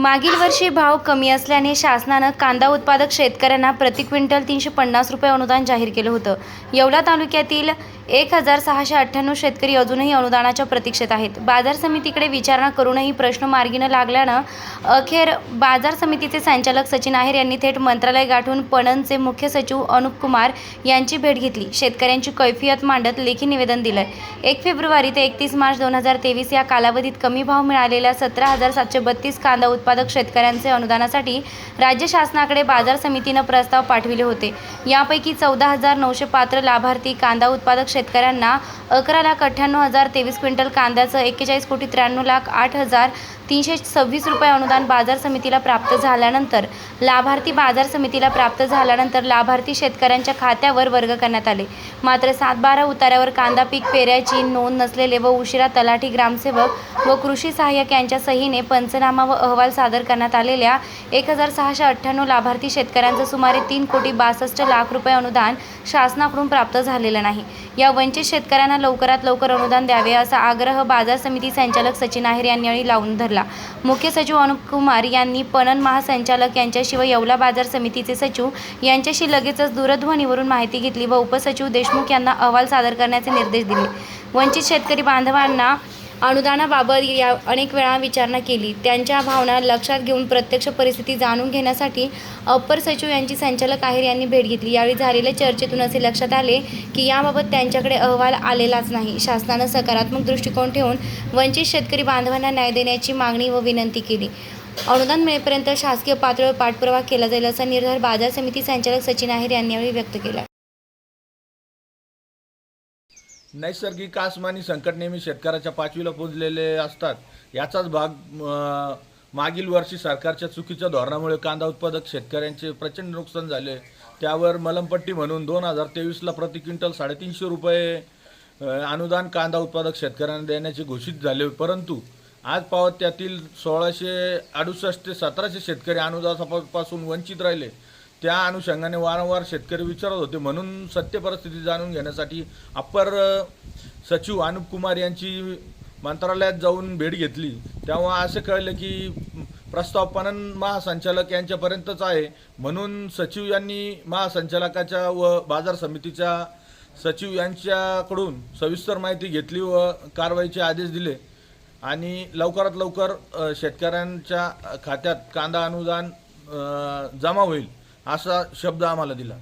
मागील वर्षी भाव कमी असल्याने शासनानं कांदा उत्पादक शेतकऱ्यांना प्रति क्विंटल तीनशे पन्नास रुपये अनुदान जाहीर केलं होतं. येवला तालुक्यातील एक हजार सहाशे अठ्ठ्याण्णव शेतकरी अजूनही अनुदानाच्या प्रतीक्षेत आहेत. बाजार समितीकडे विचारणा करूनही प्रश्न मार्गी न लागल्यानं अखेर बाजार समितीचे संचालक सचिन आहेर यांनी थेट मंत्रालय गाठून पणनचे मुख्य सचिव अनुप कुमार यांची भेट घेतली. शेतकऱ्यांची कैफियत मांडत लेखी निवेदन दिलंय. एक फेब्रुवारी ते एकतीस मार्च दोन हजार तेवीस या कालावधीत कमी भाव मिळालेल्या सतरा हजार सातशे बत्तीस कांदा उत्पादक शेतकऱ्यांचे अनुदानासाठी राज्य शासनाकडे बाजार समितीनं प्रस्ताव पाठविले होते. यापैकी चौदा हजार नऊशे पात्र लाभार्थी कांदा उत्पादक शेतकऱ्यांना अकरा लाख अठ्ठ्याण्णव हजार तेवीस क्विंटल कांद्याचं एक्केचाळीस कोटी त्र्याण्णव लाख आठ हजार तीनशे सव्वीस रुपये अनुदान बाजार समितीला प्राप्त झाल्यानंतर लाभार्थी बाजार समितीला प्राप्त झाल्यानंतर लाभार्थी शेतकऱ्यांच्या खात्यावर वर्ग करण्यात आले. मात्र सात बारा उतार्यावर कांदा पीक पेऱ्याची नोंद नसलेले व उशिरा तलाठी ग्रामसेवक व कृषी सहाय्यक यांच्या सहीने पंचनामा व अहवाल सादर करण्यात आलेल्या एक हजार सहाशे अठ्ठ्याण्णव लाभार्थी शेतकऱ्यांचं सुमारे तीन कोटी बासष्ट लाख रुपये अनुदान शासनाकडून प्राप्त झालेलं नाही. या वंचित शेतकऱ्यांना लवकरात लवकर अनुदान द्यावे असा आग्रह बाजार समिती संचालक सचिन आहेर यांनी यावेळी लावून धरला. मुख्य सचिव अनुप कुमार यांनी पणन महासंचालक यांच्याशिवाय येवला बाजार समितीचे सचिव यांच्याशी लगेचच दूरध्वनीवरून माहिती घेतली व उपसचिव देशमुख यांना अहवाल सादर करण्याचे निर्देश दिले. वंचित शेतकरी बांधवांना अनुदानाबाबत या अनेक वेळा विचारणा केली. त्यांच्या भावना लक्षात घेऊन प्रत्यक्ष परिस्थिती जाणून घेण्यासाठी अप्पर सचिव यांची संचालक आहेर यांनी भेट घेतली. यावेळी झालेल्या चर्चेतून असे लक्षात आले की याबाबत त्यांच्याकडे अहवाल आलेलाच नाही. शासनानं सकारात्मक दृष्टिकोन ठेवून वंचित शेतकरी बांधवांना न्याय देण्याची मागणी व विनंती केली. अनुदान मिळेपर्यंत शासकीय पातळीवर पाठपुरावा केला जाईल असा निर्धार बाजार समिती संचालक सचिन आहेर यांनी यावेळी व्यक्त केला. नैसर्गिक आसमानी संकट नेहमी शेतकऱ्याच्या पाचवीला पोचलेले असतात. याचाच भाग मागील वर्षी सरकारच्या चुकीच्या धोरणामुळे कांदा उत्पादक शेतकऱ्यांचे प्रचंड नुकसान झाले. त्यावर मलमपट्टी म्हणून दोन हजार तेवीसला प्रति क्विंटल साडेतीनशे रुपये अनुदान कांदा उत्पादक शेतकऱ्यांना देण्याचे घोषित झाले. परंतु आज पावत त्यातील सोळाशे अडुसष्ट ते सतराशे शेतकरी अनुदानापासून वंचित राहिले. त्या अनुषंगाने वारंवार शेतकरी विचारत होते. म्हणून सत्य परिस्थिती जाणून घेण्यासाठी अप्पर सचिव अनुप कुमार यांची मंत्रालयात जाऊन भेट घेतली. तेव्हा असे कळले की प्रस्ताव पणन महासंचालक यांच्यापर्यंतच आहे. म्हणून सचिव यांनी महासंचालकाच्या व बाजार समितीच्या सचिव यांच्याकडून सविस्तर माहिती घेतली व कारवाईचे आदेश दिले. आणि लवकरात लवकर शेतकऱ्यांच्या खात्यात कांदा अनुदान जमा होईल. असा शब्द आम्हाला दिला.